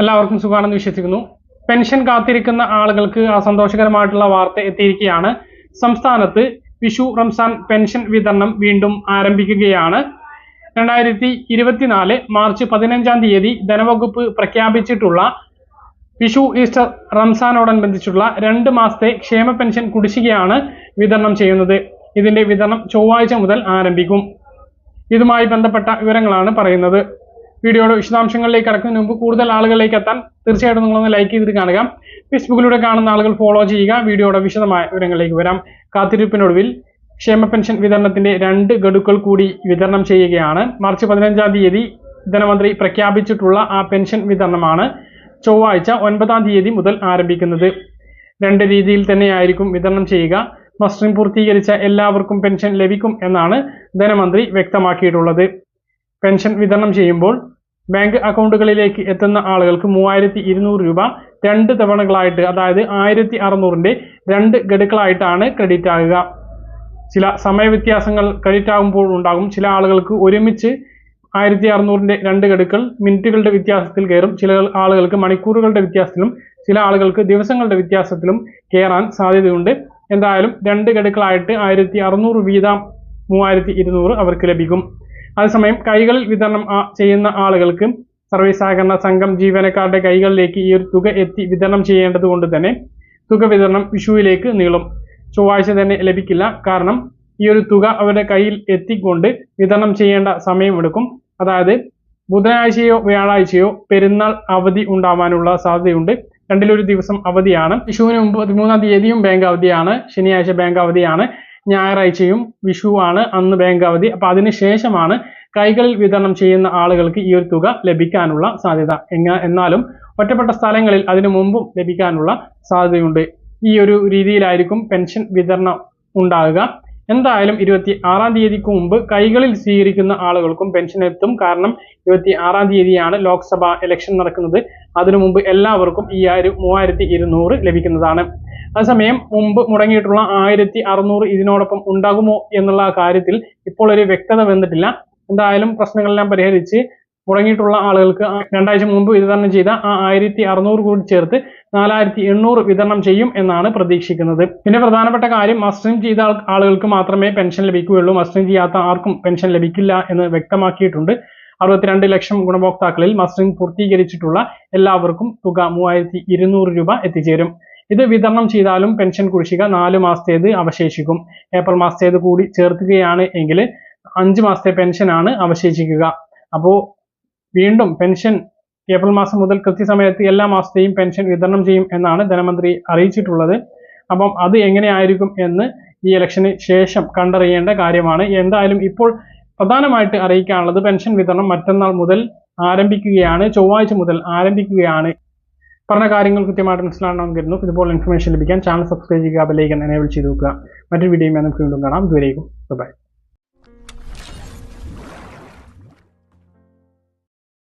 എല്ലാവർക്കും സുഖമാണെന്ന് വിശ്വസിക്കുന്നു. പെൻഷൻ കാത്തിരിക്കുന്ന ആളുകൾക്ക് അസന്തോഷകരമായിട്ടുള്ള വാർത്ത എത്തിയിരിക്കുകയാണ്. സംസ്ഥാനത്ത് വിഷു റംസാൻ പെൻഷൻ വിതരണം വീണ്ടും ആരംഭിക്കുകയാണ്. രണ്ടായിരത്തി ഇരുപത്തിനാല് മാർച്ച് പതിനഞ്ചാം തീയതി ധനവകുപ്പ് പ്രഖ്യാപിച്ചിട്ടുള്ള വിഷു ഈസ്റ്റർ റംസാനോടനുബന്ധിച്ചുള്ള രണ്ട് മാസത്തെ ക്ഷേമ പെൻഷൻ കുടിശ്ശികയാണ് വിതരണം ചെയ്യുന്നത്. ഇതിന്റെ വിതരണം ചൊവ്വാഴ്ച മുതൽ ആരംഭിക്കും. ഇതുമായി ബന്ധപ്പെട്ട വിവരങ്ങളാണ് പറയുന്നത്. വീഡിയോയുടെ വിശദാംശങ്ങളിലേക്ക് കടക്കുന്നതിന് മുമ്പ് കൂടുതൽ ആളുകളിലേക്ക് എത്താൻ തീർച്ചയായിട്ടും നിങ്ങളൊന്ന് ലൈക്ക് ചെയ്തിട്ട് കാണുക. ഫേസ്ബുക്കിലൂടെ കാണുന്ന ആളുകൾ ഫോളോ ചെയ്യുക. വീഡിയോയുടെ വിശദമായ വിവരങ്ങളിലേക്ക് വരാം. കാത്തിരിപ്പിനൊടുവിൽ ക്ഷേമ പെൻഷൻ വിതരണത്തിന്റെ രണ്ട് ഗഡുക്കൾ കൂടി വിതരണം ചെയ്യുകയാണ്. മാർച്ച് പതിനഞ്ചാം തീയതി ധനമന്ത്രി പ്രഖ്യാപിച്ചിട്ടുള്ള ആ പെൻഷൻ വിതരണമാണ് ചൊവ്വാഴ്ച ഒൻപതാം തീയതി മുതൽ ആരംഭിക്കുന്നത്. രണ്ട് രീതിയിൽ തന്നെയായിരിക്കും വിതരണം ചെയ്യുക. മസ്റ്ററിംഗ് പൂർത്തീകരിച്ച എല്ലാവർക്കും പെൻഷൻ ലഭിക്കും എന്നാണ് ധനമന്ത്രി വ്യക്തമാക്കിയിട്ടുള്ളത്. പെൻഷൻ വിതരണം ചെയ്യുമ്പോൾ ബാങ്ക് അക്കൗണ്ടുകളിലേക്ക് എത്തുന്ന ആളുകൾക്ക് മൂവായിരത്തി ഇരുന്നൂറ് രൂപ രണ്ട് തവണകളായിട്ട് അതായത് ആയിരത്തി അറുന്നൂറിന്റെ രണ്ട് ഗഡുക്കളായിട്ടാണ് ക്രെഡിറ്റ് ആകുക. ചില സമയവ്യത്യാസങ്ങൾ ക്രെഡിറ്റ് ആകുമ്പോൾ ഉണ്ടാകും. ചില ആളുകൾക്ക് ഒരുമിച്ച് ആയിരത്തി അറുന്നൂറിന്റെ രണ്ട് ഗഡുക്കൾ മിനിറ്റുകളുടെ വ്യത്യാസത്തിൽ കയറും. ചില ആളുകൾക്ക് മണിക്കൂറുകളുടെ വ്യത്യാസത്തിലും ചില ആളുകൾക്ക് ദിവസങ്ങളുടെ വ്യത്യാസത്തിലും കയറാൻ സാധ്യതയുണ്ട്. എന്തായാലും രണ്ട് ഗഡുക്കളായിട്ട് ആയിരത്തി അറുന്നൂറ് വീതം മൂവായിരത്തി ഇരുന്നൂറ് അവർക്ക് ലഭിക്കും. അതേസമയം കൈകളിൽ വിതരണം ചെയ്യുന്ന ആളുകൾക്ക് സർവീസ് സഹകരണ സംഘം ജീവനക്കാരുടെ കൈകളിലേക്ക് ഈ ഒരു തുക എത്തി വിതരണം ചെയ്യേണ്ടത് കൊണ്ട് തന്നെ തുക വിതരണം വിഷുവിലേക്ക് നീളും. ചൊവ്വാഴ്ച തന്നെ ലഭിക്കില്ല. കാരണം ഈ ഒരു തുക അവരുടെ കയ്യിൽ എത്തിക്കൊണ്ട് വിതരണം ചെയ്യേണ്ട സമയമെടുക്കും അതായത് ബുധനാഴ്ചയോ വ്യാഴാഴ്ചയോ പെരുന്നാൾ അവധി ഉണ്ടാവാനുള്ള സാധ്യതയുണ്ട്. രണ്ടിലൊരു ദിവസം അവധിയാണ്. വിഷുവിന് മുമ്പ് പതിമൂന്നാം തീയതിയും ബാങ്ക് അവധിയാണ്. ശനിയാഴ്ച ബാങ്ക് അവധിയാണ്. ഞായറാഴ്ചയും വിഷുവാണ് അന്ന് ബാങ്ക് അവധി. അപ്പൊ അതിന് ശേഷമാണ് കൈകളിൽ വിതരണം ചെയ്യുന്ന ആളുകൾക്ക് ഈ ഒരു തുക ലഭിക്കാനുള്ള സാധ്യത. എന്നാലും ഒറ്റപ്പെട്ട സ്ഥലങ്ങളിൽ അതിനു മുമ്പും ലഭിക്കാനുള്ള സാധ്യതയുണ്ട്. ഈ ഒരു രീതിയിലായിരിക്കും പെൻഷൻ വിതരണം ഉണ്ടാകുക. എന്തായാലും ഇരുപത്തി ആറാം തീയതിക്ക് മുമ്പ് കൈകളിൽ സ്വീകരിക്കുന്ന ആളുകൾക്കും പെൻഷൻ എത്തും. കാരണം ഇരുപത്തി ആറാം തീയതിയാണ് ലോക്സഭ ഇലക്ഷൻ നടക്കുന്നത്. അതിനു മുമ്പ് എല്ലാവർക്കും ഈ ഒരു മൂവായിരത്തി ലഭിക്കുന്നതാണ്. അതേസമയം മുമ്പ് മുടങ്ങിയിട്ടുള്ള ആയിരത്തി അറുന്നൂറ് ഇതിനോടൊപ്പം ഉണ്ടാകുമോ എന്നുള്ള കാര്യത്തിൽ ഇപ്പോൾ ഒരു വ്യക്തത വന്നിട്ടില്ല. എന്തായാലും പ്രശ്നങ്ങളെല്ലാം പരിഹരിച്ച് മുടങ്ങിയിട്ടുള്ള ആളുകൾക്ക് രണ്ടാഴ്ച മുമ്പ് വിതരണം ചെയ്ത ആ ആയിരത്തി അറുന്നൂറ് കൂടി ചേർത്ത് നാലായിരത്തി എണ്ണൂറ് വിതരണം ചെയ്യും എന്നാണ് പ്രതീക്ഷിക്കുന്നത്. പിന്നെ പ്രധാനപ്പെട്ട കാര്യം മസ്റ്ററിംഗ് ചെയ്ത ആളുകൾക്ക് മാത്രമേ പെൻഷൻ ലഭിക്കുകയുള്ളൂ. മസ്റ്ററിംഗ് ചെയ്യാത്ത ആർക്കും പെൻഷൻ ലഭിക്കില്ല എന്ന് വ്യക്തമാക്കിയിട്ടുണ്ട്. അറുപത്തിരണ്ട് ലക്ഷം ഗുണഭോക്താക്കളിൽ മസ്റ്ററിംഗ് പൂർത്തീകരിച്ചിട്ടുള്ള എല്ലാവർക്കും തുക മൂവായിരത്തി രൂപ എത്തിച്ചേരും. ഇത് വിതരണം ചെയ്താലും പെൻഷൻ കുടിശ്ശിക നാല് മാസത്തേത് അവശേഷിക്കും. ഏപ്രിൽ മാസത്തേത് കൂടി ചേർക്കുകയാണ് എങ്കിൽ അഞ്ച് മാസത്തെ പെൻഷനാണ് അവശേഷിക്കുക. അപ്പോൾ വീണ്ടും പെൻഷൻ ഏപ്രിൽ മാസം മുതൽ കൃത്യസമയത്ത് എല്ലാ മാസത്തെയും പെൻഷൻ വിതരണം ചെയ്യും എന്നാണ് ധനമന്ത്രി അറിയിച്ചിട്ടുള്ളത്. അപ്പം അത് എങ്ങനെയായിരിക്കും എന്ന് ഈ ഇലക്ഷന് ശേഷം കണ്ടറിയേണ്ട കാര്യമാണ്. എന്തായാലും ഇപ്പോൾ പ്രധാനമായിട്ട് അറിയിക്കാനുള്ളത് പെൻഷൻ വിതരണം മറ്റന്നാൾ മുതൽ ആരംഭിക്കുകയാണ് ചൊവ്വാഴ്ച മുതൽ ആരംഭിക്കുകയാണ്. പറഞ്ഞ കാര്യങ്ങൾ കൃത്യമായിട്ട് മനസ്സിലാണെന്ന് കരുതുന്നു ഇതുപോലെ ഇൻഫർമേഷൻ ലഭിക്കാൻ ചാനൽ സബ്സ്ക്രൈബ് ചെയ്യുക ബെല്ലൈക്കൻ എനേബിൾ ചെയ്ത് വെക്കുക. മറ്റൊരു വീഡിയോയുമായി നമുക്ക് വീണ്ടും കാണാം. ഇതുവരെയും ബൈ